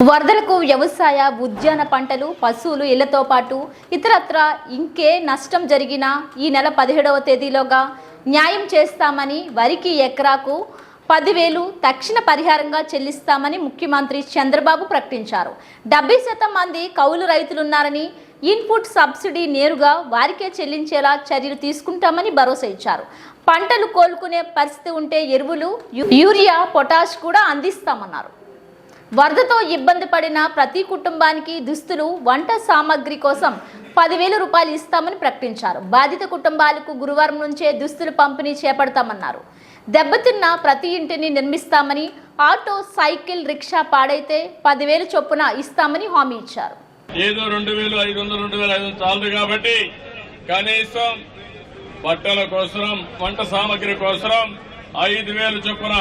వరదలకు వ్యవసాయ ఉద్యాన పంటలు పశువులు ఇళ్ళతో పాటు ఇతరత్ర ఇంకే నష్టం జరిగినా ఈ నెల పదిహేడవ తేదీలోగా న్యాయం చేస్తామని వరికి ఎకరాకు పదివేలు తక్షణ పరిహారంగా చెల్లిస్తామని ముఖ్యమంత్రి చంద్రబాబు ప్రకటించారు. డెబ్బై శాతం మంది కౌలు రైతులున్నారని ఇన్పుట్ సబ్సిడీ నేరుగా వారికే చెల్లించేలా చర్యలు తీసుకుంటామని భరోసా ఇచ్చారు. పంటలు కోలుకునే పరిస్థితి ఉంటే ఎరువులు యూరియా పొటాష్ కూడా అందిస్తామన్నారు. వరదతో ఇబ్బంది పడిన ప్రతి కుటుంబానికి దుస్తులు వంట సామాగ్రి కోసం పదివేల రూపాయలు ఇస్తామని ప్రకటించారు. బాధిత కుటుంబాలకు గురువారం నుంచే దుస్తులు పంపిణీ చేపడతామన్నారు. దెబ్బతిన్న ప్రతి ఇంటిని నిర్మిస్తామని ఆటో సైకిల్ రిక్షా పాడైతే పదివేలు చొప్పున ఇస్తామని హామీ ఇచ్చారు. ఏదో రెండు వేలు ఐదు వందలు రెండు వేల ఐదు వందలు చాలదు కాబట్టి కనీసం బట్టల కోసం వంట సామాగ్రి కోసం ఐదు వేలు చొప్పున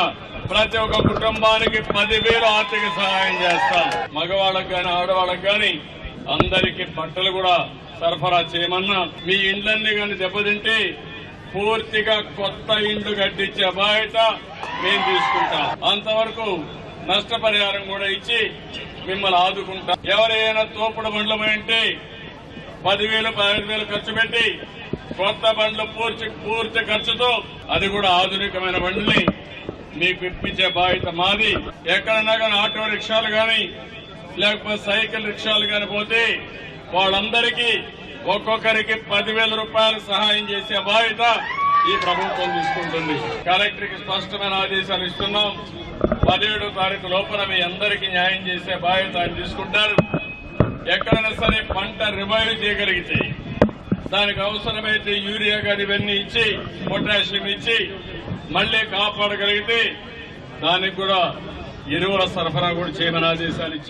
ప్రతి ఒక్క కుటుంబానికి పదివేలు ఆర్థిక సహాయం చేస్తాం. మగవాళ్ళకి కానీ ఆడవాళ్ళకి కానీ అందరికీ బట్టలు కూడా సరఫరా చేయమన్నా మీ ఇండ్లన్నీ కానీ దెబ్బతింటే పూర్తిగా కొత్త ఇండ్లు కట్టించే బాధ్యత మేము తీసుకుంటాం. అంతవరకు నష్టపరిహారం కూడా ఇచ్చి మిమ్మల్ని ఆదుకుంటాం. ఎవరైనా తోపుడు బండ్లు పోయింటే పదివేలు పదిహేను వేలు ఖర్చు పెట్టి కొత్త బండ్లు పూర్తి పూర్తి ఖర్చుతో అది కూడా ఆధునికమైన బండ్లని మీకు ఇప్పించే బాధ్యత మాది. ఎక్కడన్నా కానీ ఆటో రిక్షాలు కానీ లేకపోతే సైకిల్ రిక్షాలు కానీ పోతే వాళ్ళందరికీ ఒక్కొక్కరికి పదివేల రూపాయలు సహాయం చేసే బాధ్యత ఈ ప్రభుత్వం తీసుకుంటుంది. కలెక్టర్కి స్పష్టమైన ఆదేశాలు ఇస్తున్నాం. పదిహేడో తారీఖు లోపల మీ అందరికీ న్యాయం చేసే బాధ్యత ఆయన తీసుకుంటారు. ఎక్కడైనా సరే పంట రివైవ్ చేయగలిగితే దానికి అవసరమైతే యూరియా గాని ఇవన్నీ ఇచ్చి పొటాషియం ఇచ్చి మళ్ళీ కాపాడగలిగితే దానికి కూడా ఎరువుల సరఫరా కూడా చేయమని ఆదేశాలు ఇచ్చారు.